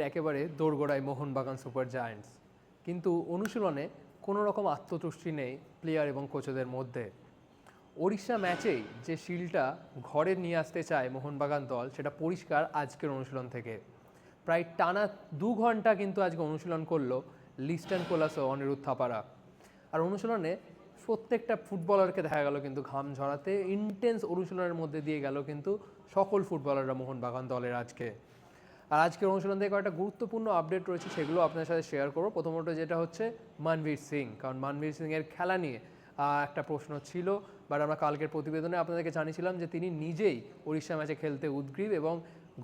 একেবারে দোরগোড়ায় Mohun Bagan super giants. কিন্তু অনুশীলনে কোনো রকম আত্মতুষ্টি নেই প্লেয়ার এবং কোচদের মধ্যে। ওড়িশা ম্যাচেই যে শিলটা ঘরে নিয়ে আসতে চায় মোহনবাগান দল, সেটা পরিষ্কার আজকের অনুশীলন থেকে। প্রায় টানা দু ঘণ্টা কিন্তু আজকে অনুশীলন করল লিস্টান কোলাস ও অনিরুদ্ধ থাপারা। আর অনুশীলনে প্রত্যেকটা ফুটবলারকে দেখা গেল কিন্তু ঘাম ঝরাতে ইন্টেন্স অনুশীলনের মধ্যে দিয়ে গেল কিন্তু সকল ফুটবলাররা মোহনবাগান দলের আজকে। আর আজকের অনুশীলন থেকে কয়েকটা গুরুত্বপূর্ণ আপডেট রয়েছে, সেগুলো আপনার সাথে শেয়ার করব। প্রথমত যেটা হচ্ছে মানবীর সিং, কারণ মানবীর সিংয়ের খেলা নিয়ে একটা প্রশ্ন ছিল বাট আমরা কালকের প্রতিবেদনে আপনাদেরকে জানিয়েছিলাম যে তিনি নিজেই উড়িষ্যা ম্যাচে খেলতে উদ্গ্রীব এবং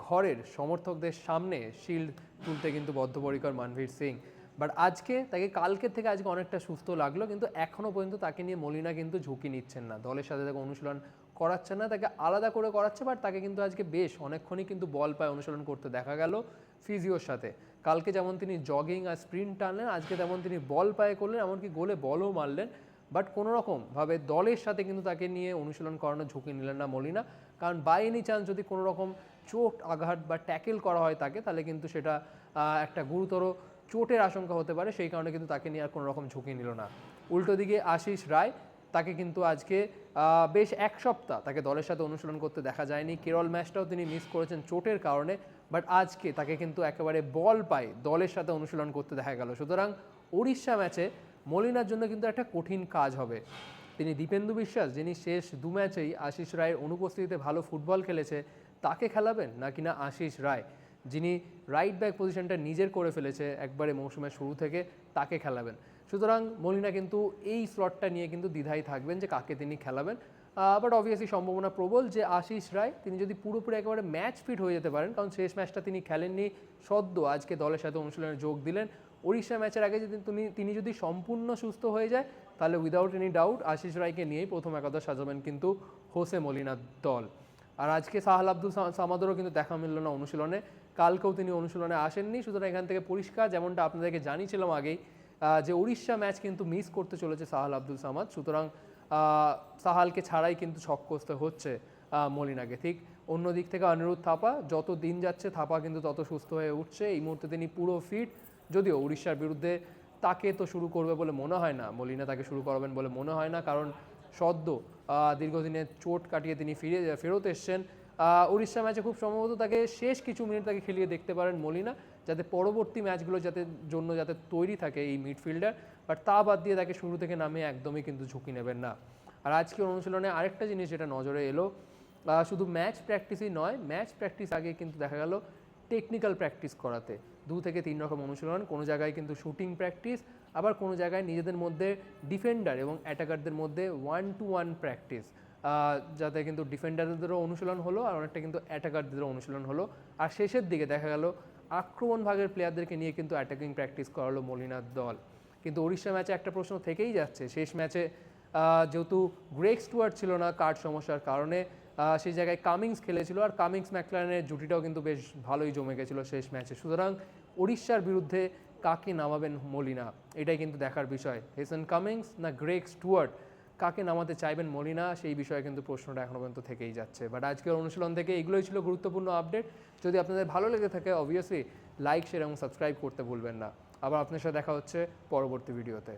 ঘরের সমর্থকদের সামনে শিল্ড তুলতে কিন্তু বদ্ধপরিকর মানবীর সিং। বাট আজকে, তাকে কালকের থেকে আজকে অনেকটা সুস্থ লাগল, কিন্তু এখনও পর্যন্ত তাকে নিয়ে মলিনা কিন্তু ঝুঁকি নিচ্ছেন না। দলের সাথে তাকে অনুশীলন করাচ্ছে না, তাকে আলাদা করে করাচ্ছে বাট তাকে কিন্তু আজকে বেশ অনেকক্ষণই কিন্তু বল পায় অনুশীলন করতে দেখা গেল ফিজিওর সাথে। কালকে যেমন তিনি জগিং আর স্প্রিন্ট টানলেন, আজকে তেমন তিনি বল পায়ে করলেন, এমনকি গোলে বলও মারলেন। বাট কোনো রকমভাবে দলের সাথে কিন্তু তাকে নিয়ে অনুশীলন করানোর ঝুঁকি নিলেন না মলিনা। কারণ বাই এনি চান্স যদি কোনো রকম চোট, আঘাত বা ট্যাকেল করা হয় তাকে, তাহলে কিন্তু সেটা একটা গুরুতর চোটের আশঙ্কা হতে পারে। সেই কারণে কিন্তু তাকে নিয়ে আর কোনো রকম ঝুঁকি নিল না। উল্টো দিকে আশিস রায় তাকে কিন্তু আজকে বেশ এক সপ্তাহ তাকে দলের সাথে অনুশীলন করতে দেখা যায়নি। কেরল ম্যাচটাও তিনি মিস করেছেন চোটের কারণে বাট আজকে তাকে কিন্তু একেবারে বল পায় দলের সাথে অনুশীলন করতে দেখা গেল। সুতরাং উড়িষ্যা ম্যাচে মলিনার জন্য কিন্তু একটা কঠিন কাজ হবে। তিনি দীপেন্দু বিশ্বাস, যিনি শেষ দু ম্যাচেই আশিস রায়ের অনুপস্থিতিতে ভালো ফুটবল খেলেছে, তাকে খেলাবেন নাকি না আশিস রায়? যিনি রাইট ব্যাক পজিশনটা নিজের করে ফেলেছে একবারে মৌসুমের শুরু থেকে, তাকে খেলাবেন। সুতরাং মলিনা কিন্তু এই স্লটটা নিয়ে কিন্তু দ্বিধায় থাকবেন যে কাকে তিনি খেলাবেন। বাট অবভিয়াসলি সম্ভাবনা প্রবল যে আশিস রায়, তিনি যদি পুরোপুরি একেবারে ম্যাচ ফিট হয়ে যেতে পারেন, কারণ শেষ ম্যাচটা তিনি খেলেননি সদ্য, আজকে দলের সাথে অনুশীলনে যোগ দিলেন। ওড়িশা ম্যাচের আগে যদি তিনি তিনি যদি সম্পূর্ণ সুস্থ হয়ে যায়, তাহলে উইদাউট এনি ডাউট আশিস রায়কে নিয়েই প্রথম একাদশ সাজাবেন কিন্তু হোসে মলিনার দল। আর আজকে সাহাল আব্দুল সামাদেরও কিন্তু দেখা মিলল না অনুশীলনে। কালকেও তিনি অনুশীলনে আসেননি, সুতরাং এখান থেকে পরিষ্কার যেমনটা আপনাদেরকে জানিয়েছিলাম আগেই যে উড়িষ্যা ম্যাচ কিন্তু মিস করতে চলেছে সাহাল আব্দুল সামাদ। সুতরাং সাহালকে ছাড়াই কিন্তু ছক হচ্ছে মলিনাকে। ঠিক অন্য দিক থেকে অনিরুদ্ধ থাপা, যত দিন যাচ্ছে থাপা কিন্তু তত সুস্থ হয়ে উঠছে। এই মুহূর্তে তিনি পুরো ফিট, যদিও উড়িষ্যার বিরুদ্ধে তাকে তো শুরু করবে বলে মনে হয় না, মলিনা তাকে শুরু করাবেন বলে মনে হয় না, কারণ সদ্য দীর্ঘদিনের চোট কাটিয়ে তিনি ফিরে, ফেরত এসছেন। উড়িষ্যা ম্যাচে খুব সম্ভবত তাকে শেষ কিছু মিনিট তাকে খেলিয়ে দেখতে পারেন মলিনা, যাতে পরবর্তী ম্যাচগুলো যাতে, জন্য যাতে তৈরি থাকে এই মিডফিল্ডার। বাট তা বাদ দিয়ে তাকে শুরু থেকে নামে একদমই কিন্তু ঝুঁকি নেবেন না। আর আজকের অনুশীলনে আরেকটা জিনিস যেটা নজরে এলো শুধু ম্যাচ প্র্যাকটিসই নয়, ম্যাচ প্র্যাকটিস আগে কিন্তু দেখা গেল টেকনিক্যাল প্র্যাকটিস করাতে। দু থেকে তিন রকম অনুশীলন, কোনো জায়গায় কিন্তু শুটিং প্র্যাকটিস আবার কোনো জায়গায় নিজেদের মধ্যে ডিফেন্ডার এবং অ্যাটাকারদের মধ্যে ওয়ান টু ওয়ান প্র্যাকটিস যাতে কিন্তু ডিফেন্ডারদেরও অনুশীলন হলো আর অনেকটা কিন্তু অ্যাটাকারদেরও অনুশীলন হলো। আর শেষের দিকে দেখা গেল, আক্রমণ ভাগের প্লেয়ারদেরকে নিয়ে কিন্তু অ্যাটাকিং প্র্যাকটিস করালো মলিনার দল। কিন্তু উড়িষ্যা ম্যাচে একটা প্রশ্ন থেকেই যাচ্ছে, শেষ ম্যাচে যেহেতু গ্রেক স্টুয়ার্ট ছিল না কার্ড সমস্যার কারণে সেই জায়গায় কামিংস খেলেছিল আর কামিংস ম্যাকলারেনের জুটিটাও কিন্তু বেশ ভালোই জমে গেছিল শেষ ম্যাচে। সুতরাং উড়িষ্যার বিরুদ্ধে কাকে নামাবেন মলিনা? এটাই কিন্তু দেখার বিষয়। হেসন কামিংস না গ্রেক স্টুয়ার্ট কাকে নামাতে চাইবেন মলিনা? সেই বিষয়ে কিন্তু প্রশ্নটা এখনও পর্যন্ত থেকেই যাচ্ছে। বাট আজকের অনুশীলন থেকে এগুলোই ছিল গুরুত্বপূর্ণ আপডেট। যদি আপনাদের ভালো লেগে থাকে অবভিয়াসলি লাইক শেয়ার এবং সাবস্ক্রাইব করতে ভুলবেন না। আবার আপনার সাথে দেখা হচ্ছে পরবর্তী ভিডিওতে